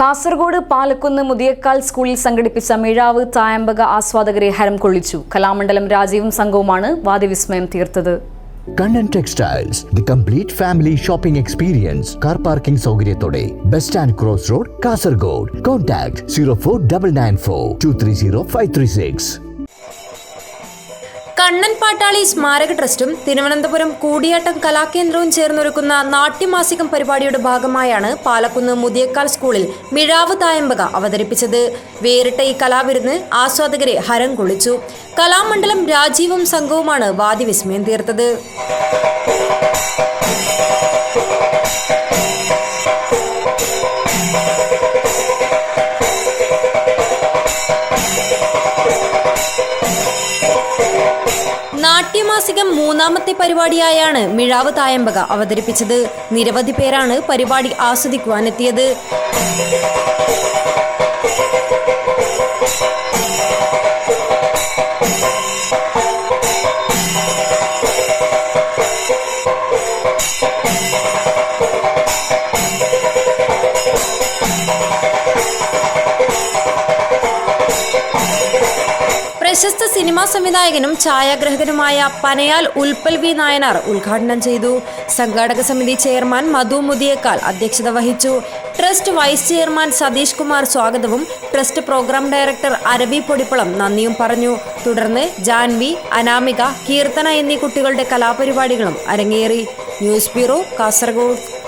കാസർഗോഡ് പാലക്കുന്ന് മുതിയക്കാൽ സ്കൂളിൽ സംഘടിപ്പിച്ച മിഴാവ് തായമ്പക ആസ്വാദകരെ ഹരം കൊള്ളിച്ചു. കലാമണ്ഡലം രാജീവും സംഘവുമാണ് വാദ്യവിസ്മയം തീർത്തത്. Kannan textiles the complete family shopping experience car parking സൗകര്യത്തോടെ bus stand cross road Kasaragod. Contact zero four double nine four two three zero five three six Kannan Pattali സ്മാരക ട്രസ്റ്റും തിരുവനന്തപുരം കൂടിയാട്ടം കലാകേന്ദ്രവും ചേർന്നൊരുക്കുന്ന നാട്യമാസികം പരിപാടിയുടെ ഭാഗമായാണ് പാലക്കുന്ന് മുതിയക്കാൽ സ്കൂളിൽ മിഴാവ് തായമ്പക അവതരിപ്പിച്ചത്. വേറിട്ട ഈ കലാവിരുന്ന് ആസ്വാദകരെ ഹരം കൊള്ളിച്ചു. കലാമണ്ഡലം രാജീവും സംഘവുമാണ് വാദിവിസ്മയം തീർത്തത്. നാട്യമാസികം മൂന്നാമത്തെ പരിപാടിയായാണ് മിഴാവ് തായമ്പക അവതരിപ്പിച്ചത്. നിരവധി പേരാണ് പരിപാടി ആസ്വദിക്കുവാനെത്തിയത്. പ്രശസ്ത സിനിമാ സംവിധായകനും ഛായാഗ്രഹകനുമായ പനയാൽ ഉൽപ്പൽ വി നായനാർ ഉദ്ഘാടനം ചെയ്തു. സംഘാടക സമിതി ചെയർമാൻ മധു മുതിയേക്കാൾ അധ്യക്ഷത വഹിച്ചു. Trust vice chairman Satheesh Kumar സ്വാഗതവും trust programme director Aravi Podippalam നന്ദിയും പറഞ്ഞു. തുടർന്ന് ജാൻവി അനാമിക കീർത്തന എന്നീ കുട്ടികളുടെ കലാപരിപാടികളും അരങ്ങേറി. News bureau Kasaragod.